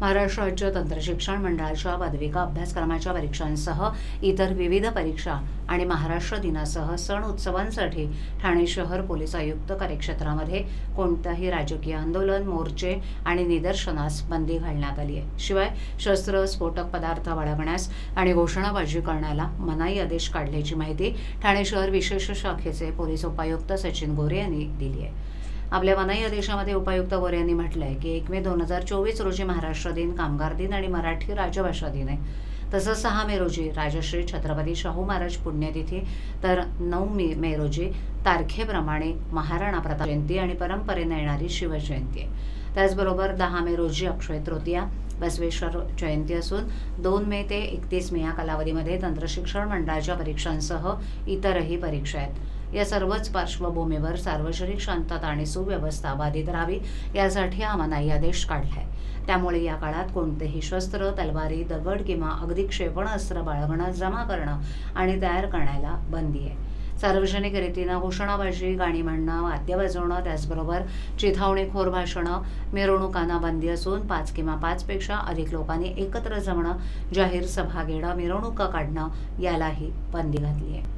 महाराष्ट्र राज्य तंत्रशिक्षण मंडळाच्या पदविका अभ्यासक्रमाच्या परीक्षांसह इतर विविध परीक्षा आणि महाराष्ट्र दिनासह सण उत्सवांसाठी ठाणे शहर पोलीस आयुक्त कार्यक्षेत्रामध्ये कोणताही राजकीय आंदोलन मोर्चे आणि निदर्शनास बंदी घालण्यात आली आहे. शिवाय शस्त्र स्फोटक पदार्थ बाळगण्यास आणि घोषणाबाजी करण्याला मनाई आदेश काढल्याची माहिती ठाणे शहर विशेष शाखेचे पोलीस उपायुक्त सचिन गोरे यांनी दिली आहे. आपल्या मनाई आदेशामध्ये उपायुक्त गोरे यांनी म्हटलंय की एक मे दोन हजार चोवीस रोजी महाराष्ट्र दिन कामगार दिन आणि मराठी राजभाषा दिन आहे. तसंच सहा मे रोजी राजश्री छत्रपती शाहू महाराज पुण्यतिथी तर नऊ मे मे रोजी तारखेप्रमाणे महाराणा प्रताप जयंती आणि परंपरेने येणारी शिवजयंती आहे. त्याचबरोबर दहा मे रोजी अक्षय तृतीया बसवेश्वर जयंती असून दोन मे ते एकतीस मे या कालावधीमध्ये तंत्रशिक्षण मंडळाच्या परीक्षांसह इतरही परीक्षा आहेत. या सर्वच पार्श्वभूमीवर सार्वजनिक शांतता आणि सुव्यवस्था बाधित राहावी यासाठी हा मनाई आदेश काढलाय. त्यामुळे या काळात कोणतेही शस्त्र तलवारी दगड किंवा अगदी क्षेपणास्त्र बाळगणं जमा करणं आणि तयार करण्याला बंदी आहे. सार्वजनिक रीतीनं घोषणाबाजी गाणी म्हणणं वाद्य वाजवणं त्याचबरोबर चिथावणीखोर भाषणं मिरवणुकांना बंदी असून पाच किंवा पाचपेक्षा अधिक लोकांनी एकत्र जमणं जाहीर सभा घेणं मिरवणुका काढणं यालाही बंदी घातली आहे.